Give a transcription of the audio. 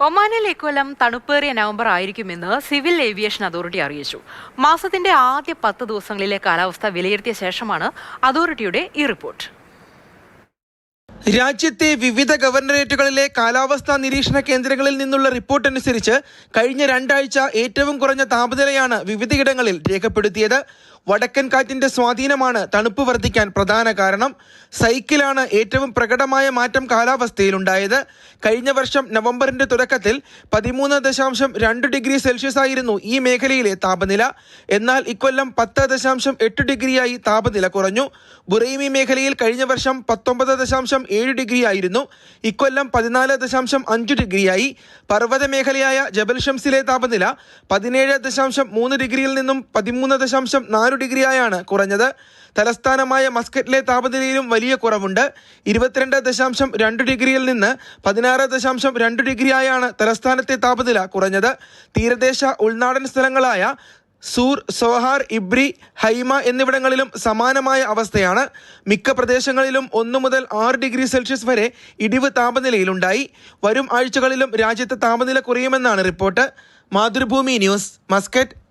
ഒമാനിൽ ഇക്കൊല്ലം തണുപ്പേറിയ നവംബർ ആയിരിക്കുമെന്ന് സിവിൽ ഏവിയേഷൻ അതോറിറ്റി അറിയിച്ചു. മാസത്തിന്റെ ആദ്യ പത്ത് ദിവസങ്ങളിലെ കാലാവസ്ഥ വിലയിരുത്തിയ ശേഷമാണ് അതോറിറ്റിയുടെ ഈ റിപ്പോർട്ട്. രാജ്യത്തെ വിവിധ ഗവർണറേറ്റുകളിലെ കാലാവസ്ഥാ നിരീക്ഷണ കേന്ദ്രങ്ങളിൽ നിന്നുള്ള റിപ്പോർട്ട് അനുസരിച്ച് കഴിഞ്ഞ രണ്ടാഴ്ച ഏറ്റവും കുറഞ്ഞ താപനിലയാണ് വിവിധയിടങ്ങളിൽ രേഖപ്പെടുത്തിയത്. വടക്കൻ കാറ്റിന്റെ സ്വാധീനമാണ് തണുപ്പ് വർദ്ധിക്കാൻ പ്രധാന കാരണം. സൈക്കിളാണ് ഏറ്റവും പ്രകടമായ മാറ്റം കാലാവസ്ഥയിലുണ്ടായത്. കഴിഞ്ഞ വർഷം നവംബറിന്റെ തുടക്കത്തിൽ പതിമൂന്ന് ദശാംശം രണ്ട് ഡിഗ്രി സെൽഷ്യസ് ആയിരുന്നു ഈ മേഖലയിലെ താപനില. എന്നാൽ ഇക്കൊല്ലം പത്ത് ദശാംശം എട്ട് ഡിഗ്രിയായി താപനില കുറഞ്ഞു. ബുറൈമി മേഖലയിൽ കഴിഞ്ഞ വർഷം പത്തൊമ്പത് ദശാംശം ഏഴ് ഡിഗ്രി ആയിരുന്നു ഇക്കൊല്ലം പതിനാല് ദശാംശം അഞ്ച് ഡിഗ്രിയായി. പർവത മേഖലയായ ജബൽ ഷംസിലെ താപനില പതിനേഴ് ദശാംശം മൂന്ന് ഡിഗ്രിയിൽ നിന്നും പതിമൂന്ന് ദശാംശം നാല് ഡിഗ്രിയായാണ് കുറഞ്ഞത്. തലസ്ഥാനമായ മസ്കറ്റിലെ താപനിലയിലും വലിയ കുറവുണ്ട്. ഇരുപത്തിരണ്ട് ദശാംശം രണ്ട് ഡിഗ്രിയിൽ നിന്ന് പതിനാറ് ദശാംശം രണ്ട് ഡിഗ്രിയായാണ് തലസ്ഥാനത്തെ താപനില കുറഞ്ഞത്. തീരദേശ ഉൾനാടൻ സ്ഥലങ്ങളായ സൂർ സോഹാർ ഇബ്രി ഹൈമ എന്നിവിടങ്ങളിലും സമാനമായ അവസ്ഥയാണ്. മിക്ക പ്രദേശങ്ങളിലും ഒന്ന് മുതൽ ആറ് ഡിഗ്രി സെൽഷ്യസ് വരെ ഇടിവ് താപനിലയിലുണ്ടായി. വരും ആഴ്ചകളിലും രാജ്യത്തെ താപനില കുറയുമെന്നാണ് റിപ്പോർട്ട്. Mathrubhumi news Muscat.